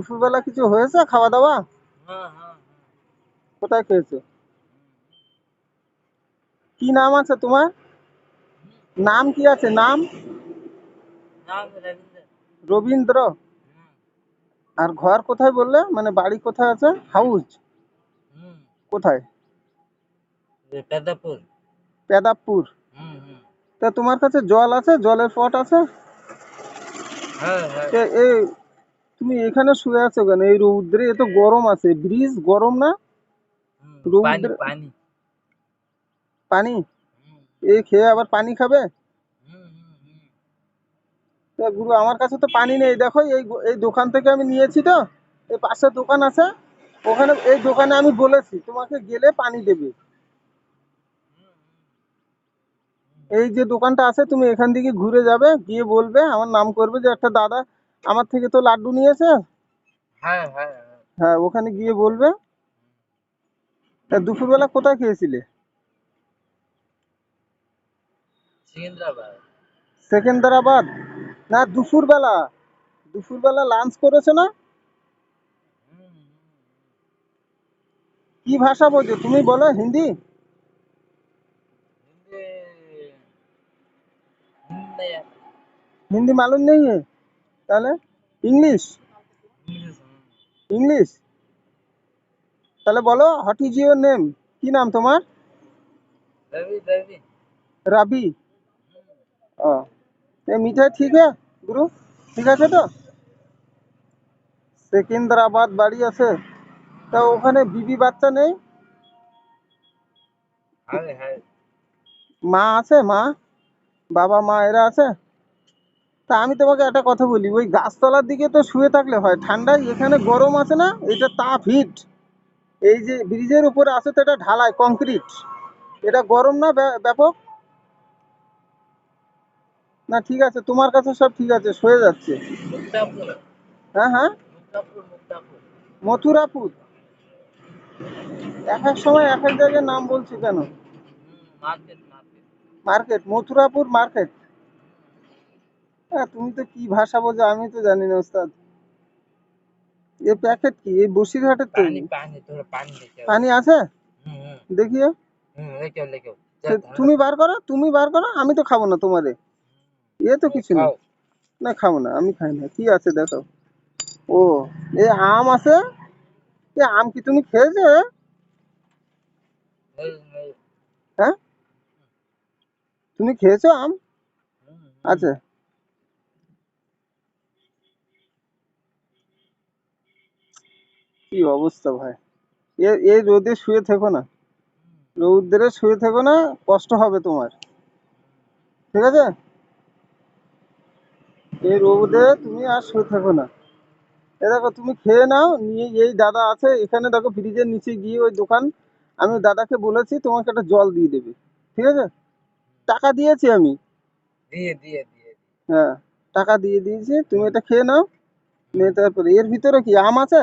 দুপুরবেলা কিছু হয়েছে? খাওয়া দাওয়া কোথায় খেয়েছো? কি নাম আছে তোমার? নাম কি আছে? নাম? রবীন্দ্র। আর ঘর কোথায় বললে? মানে বাড়ি কোথায় আছে? হাউস কোথায়? পেদাপুর। তা তোমার কাছে জল আছে? জলের পট আছে? হ্যাঁ, হ্যাঁ। এই তুমি এখানে শুয়ে আছো কেন? এই রৌদ্রে এত গরম আছে। ব্রিজ গরম না? পানি পানি। এই খেয়ে আবার পানি খাবে? গুরু আমার কাছে তো পানি নেই। দেখো এই এই দোকান থেকে আমি নিয়েছি তো। এই পাশে দোকান আছে। ওখানে এই দোকানে আমি বলেছি তোমাকে গেলে পানি দেবে। এই যে দোকানটা আছে তুমি এখান থেকে ঘুরে যাবে গিয়ে বলবে আমার নাম করবে যে একটা দাদা আমার থেকে তো লাড্ডু নিয়েছে হ্যাঁ হ্যাঁ হ্যাঁ। হ্যাঁ ওখানে গিয়ে বলবে তা দুপুরবেলা কোথায় খেয়েছিলে সিকিন্দ্রাবাদ সেকেন্দারাবাদ না দুপুরবেলা দুপুরবেলা লাঞ্চ করেছো না হুম, হুম। কি ভাষা বোঝো তুমি বলো হিন্দি हिंदी हिंदी यार হিন্দি মালুম নেই है তাহলে ইংলিশ? ইংলিশ? তাহলে বলো হট ইজ ইউর নেম কি নাম তোমার? রাবি ও মিঠাই ঠিক হ্যাঁ গুরু? ঠিক আছে তো? সেকেন্দ্রাবাদ বাড়ি আছে। তা ওখানে বিবি বাচ্চা নেই? মা আছে মা? বাবা মা এরা আছে? তা আমি তোমাকে একটা কথা বলি ওই গাছতলার দিকে তো শুয়ে থাকলে হয় ঠান্ডায় এখানে গরম আছে না এটা তাপ হিট। এই যে ব্রিজের উপরে আছে তো এটা ঢালাই কংক্রিট এটা গরম না ব্যাপক? না ঠিক আছে তোমার কাছে সব ঠিক আছে শুয়ে যাচ্ছে। হ্যাঁ হ্যাঁ? মথুরাপুর। এক এক সময় এক এক জায়গায় নাম বলছি কেন? Market Mathurapur market. হ্যাঁ তুমি তো কি ভাষা বোঝো? আমি তো জানি না ওস্তাদ এ প্যাকেট কি? এই বসিরহাটের তৈরি পানি আছে? দেখিও। তুমি বার করো তুমি বার করো আমি তো খাব না তোমারে। এ তো কিছু না না খাব না আমি খাই না। কি আছে দেখো। ও এ আম আছে? এ আম কি তুমি খেয়েছো? হ্যাঁ? তুমি খেয়েছো আম? আচ্ছা কি অবস্থা ভাই? এ রোদে শুয়ে থেকো না। রৌদ্রে শুয়ে থেকো না কষ্ট হবে তোমার। ঠিক আছে? এই রৌদে তুমি আর শুয়ে থেকো না। এ দেখো তুমি খেয়ে নাও নিয়ে এই দাদা আছে এখানে দেখো ফ্রিজের নিচে গিয়ে ওই দোকান আমি দাদাকে বলেছি তোমাকে একটা জল দিয়ে দেবে। ঠিক আছে? টাকা দিয়েছি আমি। দিয়ে দিয়ে দিয়ে। হ্যাঁ টাকা দিয়ে দিয়েছি তুমি এটা খেয়ে নাও নিয়ে তারপরে এর ভিতরে কি আম আছে?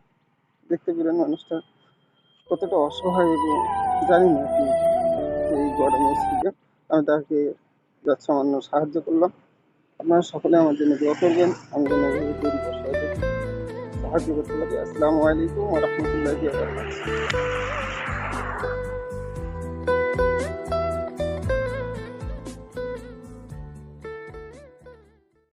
দেখতে পেলেন মানুষটা কতটা অসহায় এবং জানি না কি এই গরমের শীতে আমি তাকে যৎসামান্য সাহায্য করলাম। আপনারা সকলে আমার জন্য দোয়া করবেন। আমি যেন সাহায্য করতে পারি। আসসালামু আলাইকুম রহমতুল্লাহ